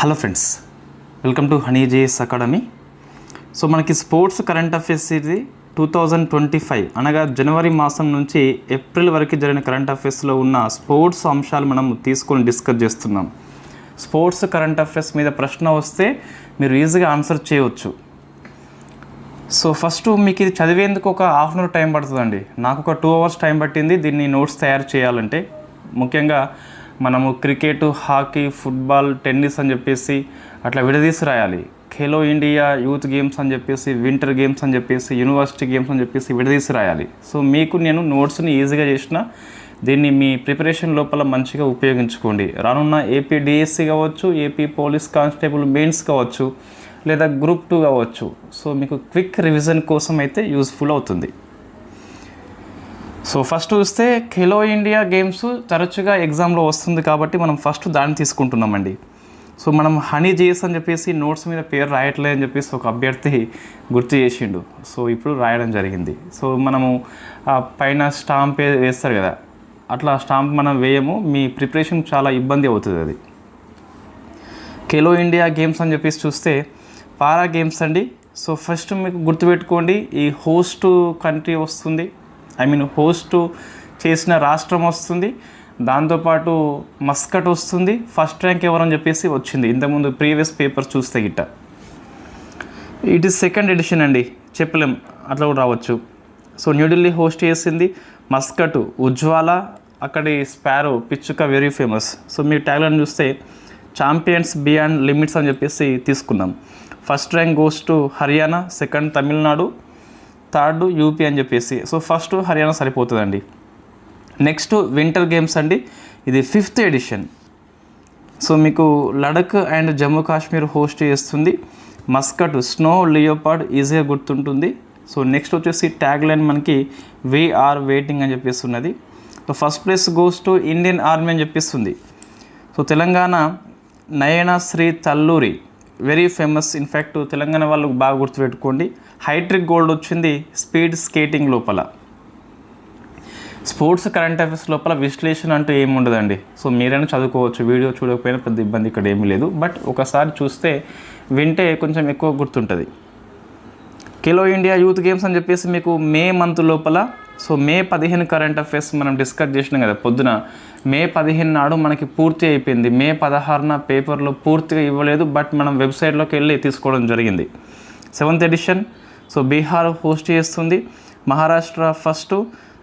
Hello friends welcome to Honey JS Academy. So మనకి sports current affairs ఇది two thousand twenty five అనగా జనవరి మాసం నుంచి ఏప్రిల్ వరకు జరిగిన కరెంట్ అఫైర్స్లో ఉన్న స్పోర్ట్స్ అంశాలు మనం తీసుకొని డిస్కస్ చేస్తున్నాం. స్పోర్ట్స్ కరెంట్ అఫైర్స్ మీద ప్రశ్న వస్తే మీరు ఈజీగా ఆన్సర్ చేయవచ్చు. సో ఫస్ట్ మీకు ఇది చదివేందుకు ఒక హాఫ్ అన్ అవర్ టైం పడుతుందండి. నాకు ఒక టూ అవర్స్ టైం పట్టింది దీన్ని నోట్స్ తయారు చేయాలంటే. ముఖ్యంగా మనము క్రికెట్ హాకీ ఫుట్బాల్ టెన్నిస్ అని చెప్పేసి అట్లా విడదీసి రాయాలి ఖేలో ఇండియా యూత్ గేమ్స్ అని చెప్పేసి వింటర్ గేమ్స్ అని చెప్పేసి యూనివర్సిటీ గేమ్స్ అని చెప్పేసి విడదీసి రాయాలి సో మీకు నేను నోట్స్ని ఈజీగా చేసిన దీన్ని మీ ప్రిపరేషన్ లోపల మంచిగా ఉపయోగించుకోండి. రానున్న ఏపీ డిఎస్సి కావచ్చు ఏపీ పోలీస్ కానిస్టేబుల్ మెయిన్స్ కావచ్చు లేదా గ్రూప్ టూ కావచ్చు. సో మీకు క్విక్ రివిజన్ కోసం అయితే యూస్ఫుల్ అవుతుంది. సో ఫస్ట్ చూస్తే ఖేలో ఇండియా గేమ్స్ తరచుగా ఎగ్జామ్లో వస్తుంది కాబట్టి మనం ఫస్ట్ దాన్ని తీసుకుంటున్నామండి. సో మనం హనీ జేఎస్ అని చెప్పేసి నోట్స్ మీద పేరు రాయట్లే అని చెప్పేసి ఒక అభ్యర్థి గుర్తు చేసిండు. సో ఇప్పుడు రాయడం జరిగింది. సో మనము ఆ పైన స్టాంప్ వేస్తారు కదా అట్లా స్టాంప్ మనం వేయము మీ ప్రిపరేషన్ చాలా ఇబ్బంది అవుతుంది అది. ఖేలో ఇండియా గేమ్స్ అని చెప్పేసి చూస్తే పారా గేమ్స్ అండి. సో ఫస్ట్ మీకు గుర్తుపెట్టుకోండి ఈ హోస్ట్ కంట్రీ వస్తుంది. ఐ మీన్ హోస్ట్ చేసిన రాష్ట్రం వస్తుంది దాంతోపాటు మస్కట్ వస్తుంది ఫస్ట్ ర్యాంక్ ఎవరని చెప్పేసి వచ్చింది. ఇంతకుముందు ప్రీవియస్ పేపర్ చూస్తే గిట్ట. ఇట్ ఈస్ సెకండ్ ఎడిషన్ అండి చెప్పలేం అట్లా కూడా రావచ్చు. సో న్యూఢిల్లీ హోస్ట్ చేసింది మస్కట్ ఉజ్వాల అక్కడి స్పారో పిచ్చుక వెరీ ఫేమస్. సో మీ ట్యాగ్లైన్ చూస్తే ఛాంపియన్స్ బియాండ్ లిమిట్స్ అని చెప్పేసి తీసుకున్నాం. First rank goes to Haryana second Tamil Nadu third UP అని చెప్పేసి. సో ఫస్ట్ హర్యానా సరిపోతుందండి. నెక్స్ట్ వింటర్ గేమ్స్ అండి. ఇది ఫిఫ్త్ ఎడిషన్. సో మీకు లడక్ అండ్ జమ్మూ కాశ్మీర్ హోస్ట్ చేస్తుంది. మస్కట్ స్నో లియోపాడ్ ఈజీగా గుర్తుంటుంది. సో నెక్స్ట్ వచ్చేసి ట్యాగ్ లైన్ మనకి వీఆర్ వెయిటింగ్ అని చెప్పేసి ఉన్నది. So first place goes to Indian army అని చెప్పిస్తుంది so Telangana Nayana Sri Talluri. Very famous. In fact Telangana వాళ్ళు బాగా గుర్తుపెట్టుకోండి. హైట్రిక్ గోల్డ్ వచ్చింది స్పీడ్ స్కేటింగ్ లోపల. స్పోర్ట్స్ కరెంట్ అఫైర్స్ లోపల విశ్లేషణ అంటూ ఏమి ఉండదండి. సో మీరైనా చదువుకోవచ్చు వీడియో చూడకపోయినా పెద్ద ఇబ్బంది ఇక్కడ ఏమీ లేదు. బట్ ఒకసారి చూస్తే వింటే కొంచెం ఎక్కువ గుర్తుంటుంది. ఖేలో ఇండియా యూత్ గేమ్స్ అని చెప్పేసి మీకు మే మంత్ లోపల సో మే పదిహేను కరెంట్ అఫైర్స్ మనం డిస్కస్ చేసినాం కదా పొద్దున. మే పదిహేను నాడు మనకి పూర్తి అయిపోయింది. మే పదహారున పేపర్లో పూర్తిగా ఇవ్వలేదు బట్ మనం వెబ్సైట్లోకి వెళ్ళి తీసుకోవడం జరిగింది. Seventh edition so Bihar host చేస్తుంది. Maharashtra first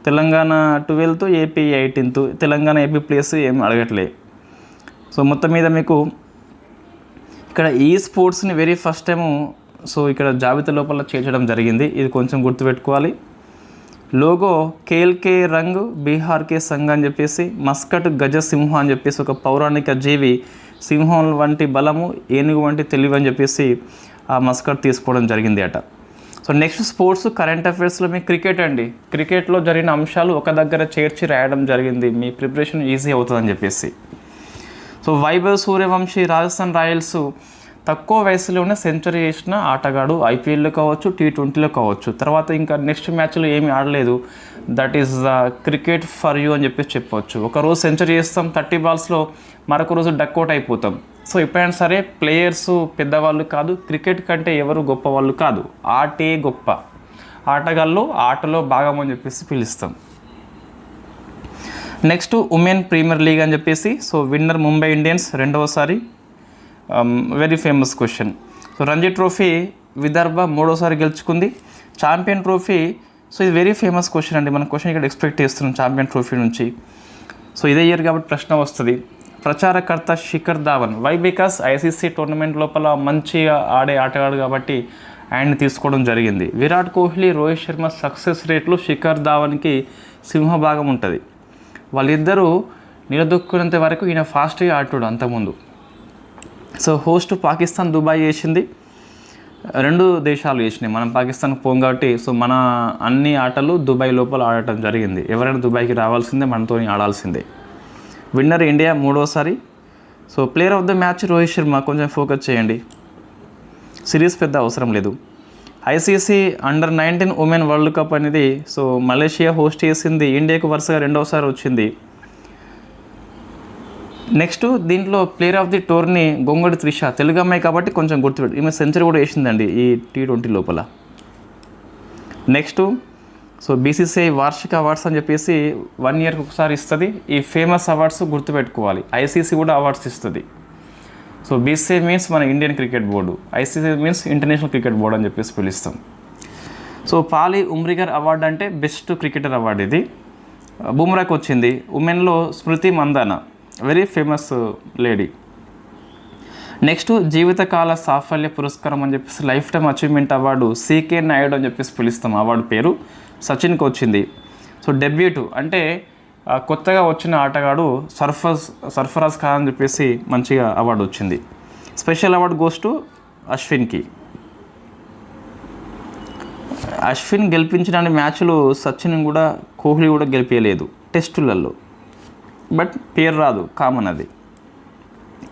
Telangana twelfth AP eighteenth Telangana AP place ఏం అడగట్లే. సో మొత్తం మీద మీకు ఇక్కడ ఈ స్పోర్ట్స్ని వెరీ ఫస్ట్ టైము సో ఇక్కడ జాబితా లోపల చేర్చడం జరిగింది. ఇది కొంచెం గుర్తుపెట్టుకోవాలి. లోగో కేల్కే రంగ్ బీహార్కే సంఘ్ అని చెప్పేసి మస్కట్ గజ సింహం అని చెప్పేసి ఒక పౌరాణిక జీవి సింహం వంటి బలము ఏనుగు వంటి తెలివి అని చెప్పేసి ఆ మస్కట్ తీసుకోవడం జరిగింది అట సో నెక్స్ట్ స్పోర్ట్స్ కరెంట్ అఫైర్స్లో మీ క్రికెట్ అండి. క్రికెట్లో జరిగిన అంశాలు ఒక దగ్గర చేర్చి రాయడం జరిగింది. మీ ప్రిపరేషన్ ఈజీ అవుతుందని చెప్పేసి. సో వైభవ్ సూర్యవంశీ రాజస్థాన్ రాయల్స్ తక్కువ వయసులోనే సెంచరీ చేసిన ఆటగాడు ఐపీఎల్లో కావచ్చు టీ ట్వంటీలో కావచ్చు. తర్వాత ఇంకా నెక్స్ట్ మ్యాచ్లో ఏమీ ఆడలేదు. That is the cricket for you అని చెప్పేసి చెప్పవచ్చు ఒక రోజు సెంచరీ చేస్తాం థర్టీ బాల్స్లో మరొక రోజు డక్అవుట్ అయిపోతాం. సో ఎప్పుడైనా సరే ప్లేయర్స్ పెద్దవాళ్ళు కాదు క్రికెట్ కంటే ఎవరు గొప్ప వాళ్ళు కాదు. ఆటే గొప్ప. ఆటగాళ్ళు ఆటలో భాగం అని చెప్పేసి పిలుస్తాం. నెక్స్ట్ ఉమెన్ ప్రీమియర్ లీగ్ అని చెప్పేసి సో విన్నర్ ముంబై ఇండియన్స్ రెండవసారి. Very famous question so Ranji trophy Vidarbha మూడోసారి గెలుచుకుంది. ఛాంపియన్ ట్రోఫీ సో ఇది వెరీ ఫేమస్ క్వశ్చన్ అండి. మన క్వశ్చన్ ఇక్కడ ఎక్స్పెక్ట్ చేస్తున్నాం ఛాంపియన్ ట్రోఫీ నుంచి. సో ఇదే ఇయర్ కాబట్టి ప్రశ్న వస్తుంది. ప్రచారకర్త Shikhar Dhawan. Why because ICC tournament లోపల మంచిగా ఆడే ఆటగాడు కాబట్టి ఆయన్ని తీసుకోవడం జరిగింది. విరాట్ కోహ్లీ రోహిత్ శర్మ సక్సెస్ రేట్లు శిఖర్ ధావన్కి సింహభాగం ఉంటుంది. వాళ్ళిద్దరూ నిలదొక్కునేంత వరకు ఈయన ఫాస్ట్గా ఆడుతాడు అంతకుముందు. సో హోస్ట్ పాకిస్తాన్ దుబాయ్ చేసింది రెండు దేశాలు చేసినాయి మనం పాకిస్తాన్ పోం కాబట్టి సో మన అన్ని ఆటలు దుబాయ్ లోపల ఆడటం జరిగింది. ఎవరైనా దుబాయ్కి రావాల్సిందే మనతో ఆడాల్సిందే. విన్నర్ ఇండియా మూడోసారి. So player of the match Rohit Sharma. కొంచెం ఫోకస్ చేయండి. సిరీస్ పెద్ద అవసరం లేదు. ICC under nineteen women world cup అనేది సో మలేషియా హోస్ట్ చేసింది. ఇండియాకు వరుసగా రెండోసారి వచ్చింది. నెక్స్ట్ దీంట్లో player of the tourney Gongadi Trisha. Telugu అమ్మాయి కాబట్టి కొంచెం గుర్తుపెట్టు. ఈమె సెంచరీ కూడా వేసిందండి ఈ టీ ట్వంటీ లోపల. నెక్స్ట్ సో బీసీసీఐ వార్షిక అవార్డ్స్ అని చెప్పేసి వన్ ఇయర్కి ఒకసారి ఇస్తుంది. ఈ ఫేమస్ అవార్డ్స్ గుర్తుపెట్టుకోవాలి. ఐసీసీ కూడా అవార్డ్స్ ఇస్తుంది. సో బీసీఐ మీన్స్ మన Indian cricket board. ICC means international cricket board అని చెప్పేసి పిలుస్తాం. సో పాలి ఉమ్రిగర్ అవార్డు అంటే బెస్ట్ క్రికెటర్ అవార్డు ఇది. బుమ్రాకి వచ్చింది ఉమెన్లో Smriti Mandhana. Very famous lady next జీవితకాల సాఫల్య పురస్కారం అని చెప్పేసి lifetime achievement award CK Nayudu అని చెప్పేసి పిలుస్తాం. అవార్డు పేరు సచిన్కి వచ్చింది. సో డెబ్యూట్ అంటే కొత్తగా వచ్చిన ఆటగాడు సర్ఫరాజ్ సర్ఫరాజ్ ఖాన్ అని చెప్పేసి మంచిగా అవార్డు వచ్చింది. స్పెషల్ అవార్డు గోస్ టు అశ్విన్కి. అశ్విన్ గెలిపించిన మ్యాచ్లు సచిన్ కూడా కోహ్లీ కూడా గెలిపించలేదు టెస్టులలో బట్ పేరు రాదు కామన్ అది.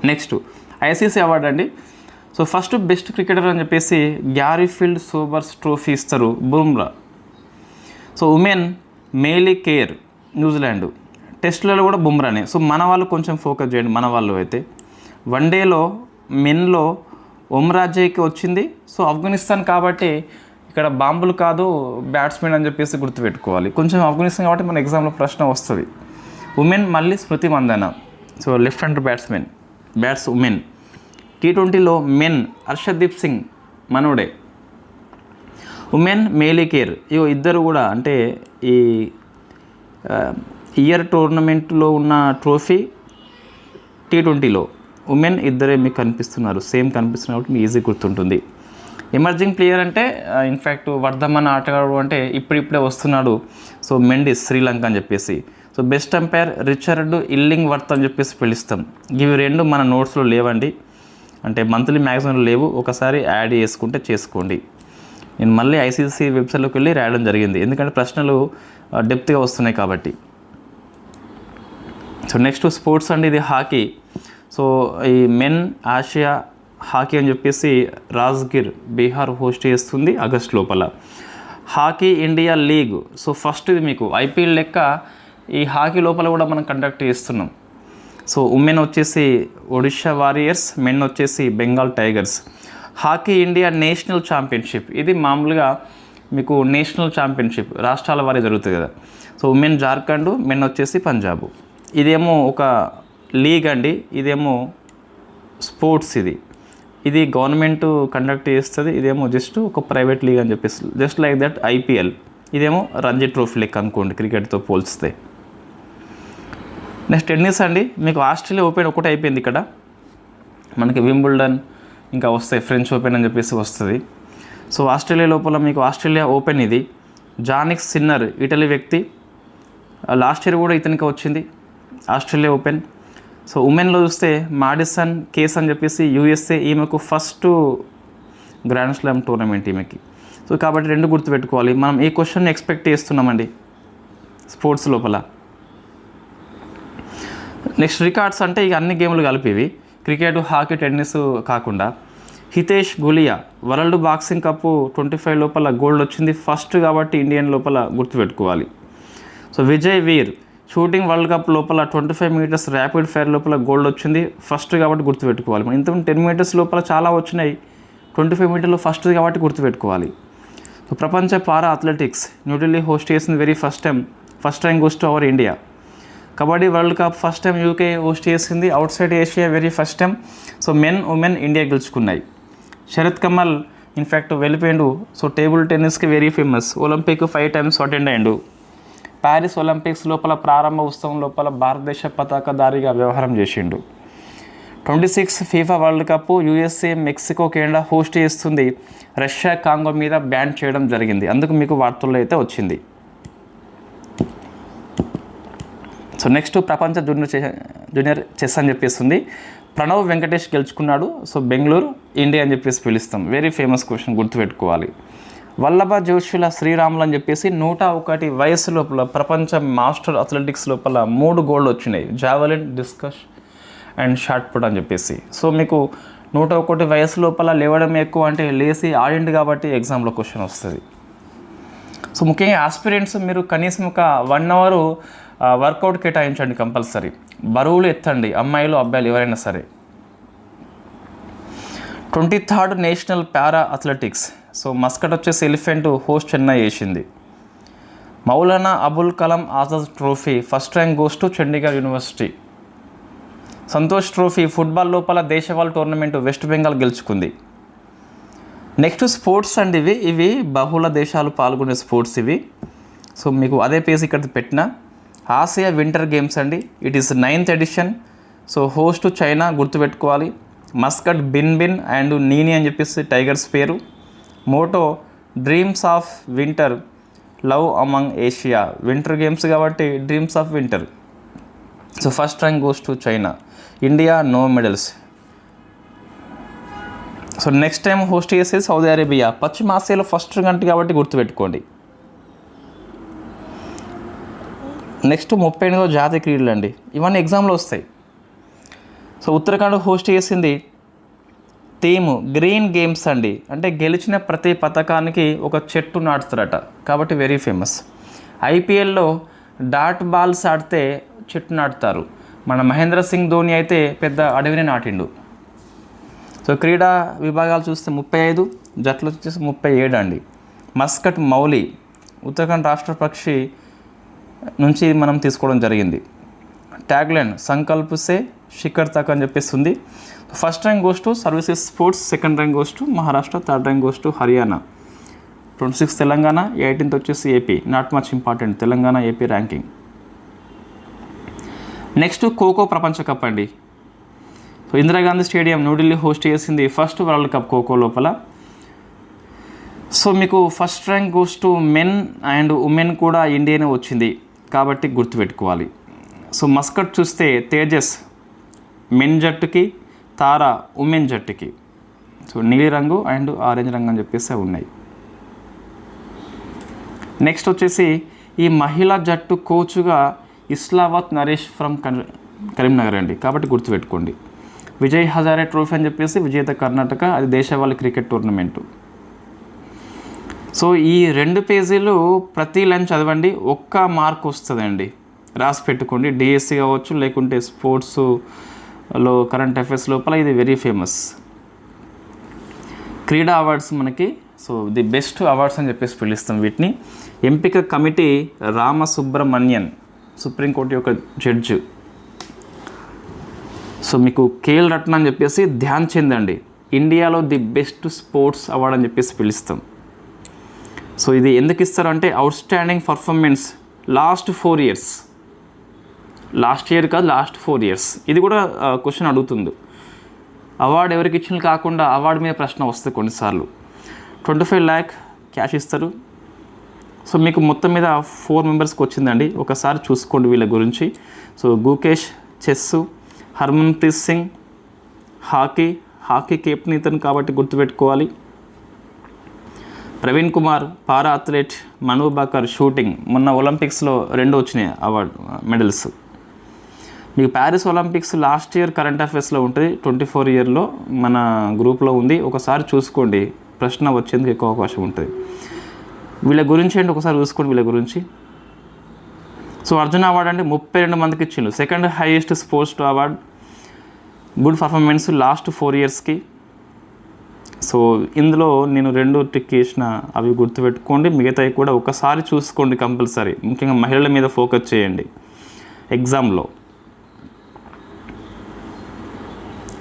నెక్స్ట్ ఐసీసీ అవార్డు అండి. సో ఫస్ట్ బెస్ట్ క్రికెటర్ అని చెప్పేసి గ్యారీఫీల్డ్ సూపర్స్ ట్రోఫీ ఇస్తారు Bumrah so women Melie Kerr New Zealand టెస్టులలో కూడా బుమ్రానే సో మన వాళ్ళు కొంచెం ఫోకస్ చేయండి మన వాళ్ళు అయితే. వన్ డేలో మెన్లో ఒమ్రాజయ్కి వచ్చింది. సో ఆఫ్ఘనిస్తాన్ కాబట్టి ఇక్కడ బాంబులు కాదు బ్యాట్స్మెన్ అని చెప్పేసి గుర్తుపెట్టుకోవాలి. కొంచెం ఆఫ్ఘనిస్తాన్ కాబట్టి మన ఎగ్జామ్లో ప్రశ్న వస్తుంది. ఉమెన్ మళ్ళీ Smriti Mandhana. So left hand batsmen batswomen T ట్వంటీలో మెన్ హర్షదీప్ సింగ్ మనోడే. ఉమెన్ మేలీ కేర్ ఇగో ఇద్దరు కూడా అంటే ఈ ఇయర్ టోర్నమెంట్లో ఉన్న ట్రోఫీ టీ ట్వంటీలో ఉమెన్ ఇద్దరే మీకు కనిపిస్తున్నారు. సేమ్ కనిపిస్తున్నారు కాబట్టి మీకు ఈజీ గుర్తుంటుంది. ఎమర్జింగ్ ప్లేయర్ అంటే ఇన్ఫ్యాక్ట్ వర్ధమన్ ఆటగాడు అంటే ఇప్పుడిప్పుడే వస్తున్నాడు. సో మెండిస్ శ్రీలంక అని చెప్పేసి. So best umpire Richard Illingworth అని చెప్పేసి పిలుస్తాం. ఇవి రెండు మన నోట్స్లో లేవండి. అంటే మంత్లీ మ్యాగజైన్లో లేవు. ఒకసారి యాడ్ చేసుకుంటే చేసుకోండి. నేను మళ్ళీ ఐసీసీ వెబ్సైట్లోకి వెళ్ళి రాయడం జరిగింది. ఎందుకంటే ప్రశ్నలు డెప్త్గా వస్తున్నాయి కాబట్టి. సో నెక్స్ట్ స్పోర్ట్స్ అండి ఇది హాకీ. సో ఈ మెన్ ఆసియా హాకీ అని చెప్పేసి రాజ్గిర్ బీహార్ హోస్ట్ చేస్తుంది ఆగస్ట్ లోపల. Hockey India league. So first ఇది మీకు ఐపీఎల్ లెక్క ఈ హాకీ లోపల కూడా మనం కండక్ట్ చేస్తున్నాం. సో ఉమెన్ వచ్చేసి ఒడిషా వారియర్స్ మెన్ వచ్చేసి Bengal Tigers hockey India national championship ఇది మామూలుగా మీకు నేషనల్ ఛాంపియన్షిప్ రాష్ట్రాల వారి జరుగుతుంది కదా. సో ఉమెన్ జార్ఖండ్ మెన్ వచ్చేసి పంజాబ్. ఇదేమో ఒక లీగ్ అండి. ఇదేమో స్పోర్ట్స్ ఇది. ఇది గవర్నమెంట్ కండక్ట్ చేస్తుంది. ఇదేమో జస్ట్ ఒక ప్రైవేట్ లీగ్ అని చెప్పేసి జస్ట్ లైక్ దట్ ఐపీఎల్ ఇదేమో రంజీ ట్రోఫీ లెక్క అనుకోండి క్రికెట్తో పోల్స్తే నెక్స్ట్ టెన్నిస్ అండి? మీకు ఆస్ట్రేలియా ఓపెన్ ఒకటి అయిపోయింది ఇక్కడ. మనకి వింబుల్డన్ ఇంకా వస్తాయి ఫ్రెంచ్ ఓపెన్ అని చెప్పేసి వస్తుంది. సో ఆస్ట్రేలియా లోపల మీకు ఆస్ట్రేలియా ఓపెన్ ఇది. జానిక్ సిన్నర్ ఇటలీ వ్యక్తి. లాస్ట్ ఇయర్ కూడా ఇతనికి వచ్చింది ఆస్ట్రేలియా ఓపెన్. సో ఉమెన్లో చూస్తే మాడిసన్ కేస్ అని చెప్పేసి యూఎస్ఏ ఈమెకు ఫస్ట్ గ్రాండ్ స్లామ్ టోర్నమెంట్ ఈమెకి. సో కాబట్టి రెండు గుర్తుపెట్టుకోవాలి. మనం ఈ క్వశ్చన్ ఎక్స్పెక్ట్ చేస్తున్నామండి? స్పోర్ట్స్ లోపల. నెక్స్ట్ రికార్డ్స్ అంటే ఇక అన్ని గేమ్లు కలిపివి క్రికెట్ హాకీ టెన్నిస్ కాకుండా. Hitesh Gulia world boxing cup twenty five లోపల గోల్డ్ వచ్చింది. ఫస్ట్ కాబట్టి ఇండియన్ లోపల గుర్తుపెట్టుకోవాలి. So Vijay Veer shooting world cup లోపల twenty five meters rapid fire లోపల గోల్డ్ వచ్చింది. ఫస్ట్ కాబట్టి గుర్తుపెట్టుకోవాలి. మనం ఇంతకుముందు టెన్ మీటర్స్ లోపల చాలా వచ్చినాయి. ట్వంటీ ఫైవ్ మీటర్లు ఫస్ట్ కాబట్టి గుర్తుపెట్టుకోవాలి. సో ప్రపంచ పారా అథ్లెటిక్స్ న్యూఢిల్లీ హోస్ట్ చేసింది very first time first time goes to our India kabaddi world cup first time UK host చేసింది. Outside Asia very first time so men women India గెలుచుకున్నాయి Sharath Kamal in fact వెళ్ళిపోయిండు. So table టెన్నిస్కి very famous Olympic five times attend అయ్యిండు? Paris Olympics లోపల ప్రారంభ ఉత్సవం లోపల భారతదేశ పతాకధారిగా వ్యవహారం చేసిండు. Twenty six FIFA world cup USA Mexico Canada host చేస్తుంది. రష్యా కాంగో మీద బ్యాన్ చేయడం జరిగింది. అందుకు మీకు వార్తల్లో అయితే వచ్చింది. సో నెక్స్ట్ ప్రపంచ జూనియర్ చె జూనియర్ చెస్ అని చెప్పేస్తుంది. ప్రణవ్ వెంకటేష్ గెలుచుకున్నాడు. సో బెంగళూరు ఇండియా అని చెప్పేసి పిలుస్తాం. వెరీ ఫేమస్ క్వశ్చన్ గుర్తుపెట్టుకోవాలి. వల్లభ జోషుల శ్రీరాములు అని చెప్పేసి నూట ఒకటి వయసు లోపల ప్రపంచ మాస్టర్ అథ్లెటిక్స్ లోపల మూడు గోల్డ్ వచ్చినాయి. Javelin discus and shot put అని చెప్పేసి. సో మీకు నూట ఒకటి వయసు లోపల లేవడం ఎక్కువ అంటే లేచి ఆడిండు కాబట్టి ఎగ్జామ్లో క్వశ్చన్ వస్తుంది. సో ముఖ్యంగా ఆస్పిరెంట్స్ మీరు కనీసం ఒక వన్ అవర్ వర్కౌట్ కేటాయించండి కంపల్సరీ. బరువులు ఎత్తండి అమ్మాయిలు అబ్బాయిలు ఎవరైనా సరే. Twenty third national para athletics. So mascot వచ్చేసి ఎలిఫెంట్ హోస్ట్ చెన్నై చేసింది Maulana Abul Kalam Azad trophy first rank goes to Chandigarh university. Santosh trophy football లోపల దేశవాళ్ టోర్నమెంట్ వెస్ట్ బెంగాల్ గెలుచుకుంది. నెక్స్ట్ స్పోర్ట్స్ అండి ఇవి. ఇవి బహుళ దేశాలు పాల్గొనే స్పోర్ట్స్ ఇవి. సో మీకు అదే పేజ్ ఇక్కడ పెట్టిన. ఆసియా వింటర్ గేమ్స్ అండి. It is ninth edition so host China గుర్తుపెట్టుకోవాలి. Mascot Bin Bin and Nini అని చెప్పేసి టైగర్స్ పేరు. Motto dreams of winter love among Asia winter games కాబట్టి dreams of winter so first rank goes to China India no medals so next time host చేసేది Saudi Arabia పశ్చిమ ఆసియాలో first గంట కాబట్టి గుర్తుపెట్టుకోండి. నెక్స్ట్ ముప్పై ఎనిమిదో జాతీయ క్రీడలు అండి. ఇవన్నీ ఎగ్జామ్లో వస్తాయి. సో ఉత్తరాఖండ్ హోస్ట్ చేసింది థీమ్ గ్రీన్ గేమ్స్ అండి. అంటే గెలిచిన ప్రతి పథకానికి ఒక చెట్టు నాటుతారట. కాబట్టి వెరీ ఫేమస్ ఐపీఎల్లో డాట్ బాల్స్ ఆడితే చెట్టు నాటుతారు. మన మహేంద్ర సింగ్ ధోని అయితే పెద్ద అడవిని నాటిండు. సో క్రీడా విభాగాలు చూస్తే ముప్పై ఐదు జట్లు వచ్చేసి ముప్పై ఏడు అండి. మస్కట్ మౌలి ఉత్తరాఖండ్ రాష్ట్ర పక్షి నుంచి మనం తీసుకోవడం జరిగింది. ట్యాగ్లైన్ సంకల్ప్ సే శిఖర్ తక్ అని చెప్పేసి ఉంది first rank goes to services sports second rank goes to Maharashtra third rank goes to Haryana twenty six Telangana eighteenth వచ్చేసి AP not much important Telangana AP ranking next Kho Kho ప్రపంచ cup అండి. So Indira Gandhi stadium New Delhi host చేసింది first world cup kho kho లోపల. So మీకు first rank goes to men and women కూడా ఇండియానే వచ్చింది. కాబట్టి గుర్తుపెట్టుకోవాలి. సో మస్కట్ చూస్తే తేజస్ మెన్ జట్టుకి తార ఉమెన్ జట్టుకి. సో నీలిరంగు అండ్ ఆరెంజ్ రంగు అని చెప్పేసి ఉన్నాయి. నెక్స్ట్ వచ్చేసి ఈ మహిళా జట్టు కోచ్గా ఇస్లావత్ నరేష్ ఫ్రమ్ కరీంనగర్ అండి. కాబట్టి గుర్తుపెట్టుకోండి. విజయ్ హజారే ట్రోఫీ అని చెప్పేసి విజేత కర్ణాటక అది దేశవాళీ క్రికెట్ టోర్నమెంటు. సో ఈ రెండు పేజీలు ప్రతి లైన్ చదవండి ఒక్క మార్క్ వస్తుందండి. రాసి పెట్టుకోండి డిఎస్సి కావచ్చు లేకుంటే స్పోర్ట్స్లో కరెంట్ అఫైర్స్ లోపల ఇది వెరీ ఫేమస్ క్రీడా అవార్డ్స్ మనకి సో ది బెస్ట్ అవార్డ్స్ అని చెప్పేసి పిలుస్తాం వీటిని. ఎంపిక కమిటీ రామసుబ్రహ్మణ్యన్ సుప్రీంకోర్టు యొక్క జడ్జి. సో మీకు కేఎల్ రత్న అని చెప్పేసి ధ్యాన్ చంద్ అండి ఇండియాలో ది బెస్ట్ స్పోర్ట్స్ అవార్డ్ అని చెప్పేసి పిలుస్తాం. సో ఇది ఎందుకు ఇస్తారు అంటే outstanding performance last four years last year కాదు లాస్ట్ ఫోర్ ఇయర్స్ ఇది కూడా క్వశ్చన్ అడుగుతుంది. అవార్డు ఎవరికి ఇచ్చిన కాకుండా అవార్డు మీద ప్రశ్న వస్తుంది కొన్నిసార్లు. ట్వంటీ ఫైవ్ ల్యాక్ క్యాష్ ఇస్తారు. సో మీకు మొత్తం మీద ఫోర్ మెంబర్స్కి వచ్చిందండి. ఒకసారి చూసుకోండి వీళ్ళ గురించి. So Gukesh chess Harmanpreet Singh hockey. Hockey captain ఇతను కాబట్టి గుర్తుపెట్టుకోవాలి. Praveen Kumar para athlete Manu Bhaker shooting. మొన్న ఒలింపిక్స్లో రెండు వచ్చినాయి అవార్డు మెడల్స్. మీకు Paris Olympics last year current అఫైర్స్లో ఉంటుంది. ట్వంటీ ఫోర్ ఇయర్లో మన గ్రూప్లో ఉంది. ఒకసారి చూసుకోండి. ప్రశ్న వచ్చేందుకు ఎక్కువ అవకాశం ఉంటుంది. వీళ్ళ గురించి ఏంటి? ఒకసారి చూసుకోండి వీళ్ళ గురించి. సో అర్జున్ అవార్డు అంటే ముప్పై రెండు మందికి ఇచ్చిండు. Second highest sports award. Good performance last four ఇయర్స్కి. సో ఇందులో నేను రెండు టిక్ చేసిన అవి గుర్తుపెట్టుకోండి. మిగతావి కూడా ఒకసారి చూసుకోండి కంపల్సరీ. ముఖ్యంగా మహిళల మీద ఫోకస్ చేయండి. ఎగ్జామ్లో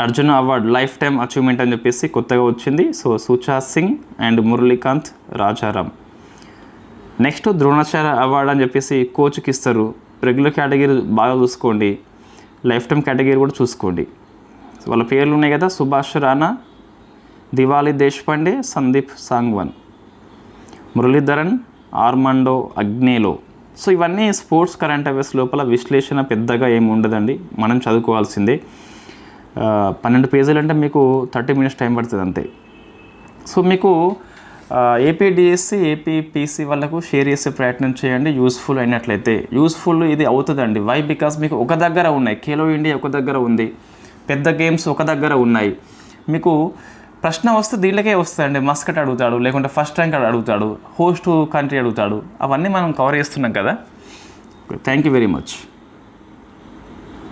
Arjuna award lifetime achievement అని చెప్పేసి కొత్తగా వచ్చింది. So Sucha Singh and Murlikant Rajaram. Next Dronacharya award అని చెప్పేసి కోచ్కి ఇస్తారు. రెగ్యులర్ కేటగిరీ బాగా చూసుకోండి. లైఫ్ టైం కేటగిరీ కూడా చూసుకోండి. వాళ్ళ పేర్లు ఉన్నాయి కదా సుభాష్ రాణా దివాలి దేశపాండే సందీప్ సాంగ్వన్. మురళీధరన్ ఆర్మాండో అగ్నేలో. సో ఇవన్నీ స్పోర్ట్స్ కరెంట్ అఫైర్స్ లోపల విశ్లేషణ పెద్దగా ఏమి ఉండదండి. మనం చదువుకోవాల్సిందే. పన్నెండు పేజీలు అంటే మీకు థర్టీ మినిట్స్ టైం పడుతుంది అంతే. సో మీకు ఏపీ డిఎస్సి వాళ్ళకు షేర్ చేసే ప్రయత్నం చేయండి. యూస్ఫుల్ అయినట్లయితే. యూస్ఫుల్ ఇది అవుతుందండి. వై బికాస్ మీకు ఒక దగ్గర ఉన్నాయి. ఖేలో ఇండియా ఒక దగ్గర ఉంది. పెద్ద గేమ్స్ ఒక దగ్గర ఉన్నాయి. మీకు ప్రశ్న వస్తే దీనికే వస్తాయండి. మస్కట్ అడుగుతాడు లేకుంటే ఫస్ట్ ర్యాంక్ అడుగుతాడు హోస్ట్ కంట్రీ అడుగుతాడు. అవన్నీ మనం కవర్ చేస్తున్నాం కదా. Thank you very much